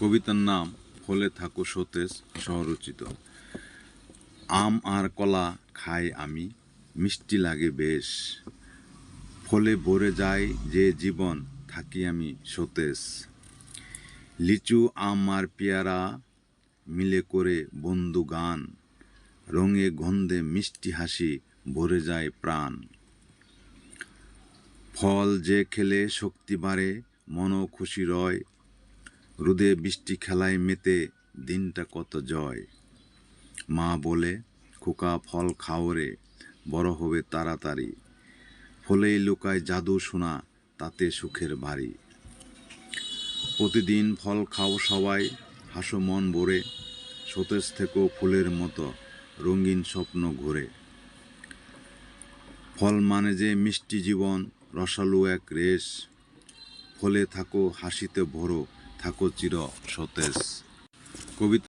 কবিতার নাম ফলে থাকো সতেজ সহরচিত আম আর কলা খাই আমি, মিষ্টি লাগে বেশ। ফলে ভরে যায় যে জীবন, থাকি আমি সতেজ। লিচু, আম আর পেয়ারা মিলে করে বন্ধু গান। রঙে গন্ধে মিষ্টি হাসি ভরে যায় প্রাণ। ফল যে খেলে শক্তি বাড়ে, মনও খুশি রয় রোদে বৃষ্টি খেলায় মেতে দিনটা কত জয়। মা বলে, খোকা ফল খাওরে বড় হবে তাড়াতাড়ি। ফলেই লুকায় জাদু শোনা তাতে সুখের বাড়ি প্রতিদিন ফল খাও সবাই, হাসো মন ভরে, সতেজ থেকেও ফুলের মতো, রঙিন স্বপ্ন ঘোরে। ফল মানে যে মিষ্টি জীবন, রসালো এক রেশ। ফলে থাকো হাসিতে ভরো থাকো চির সতেজ। কবিতা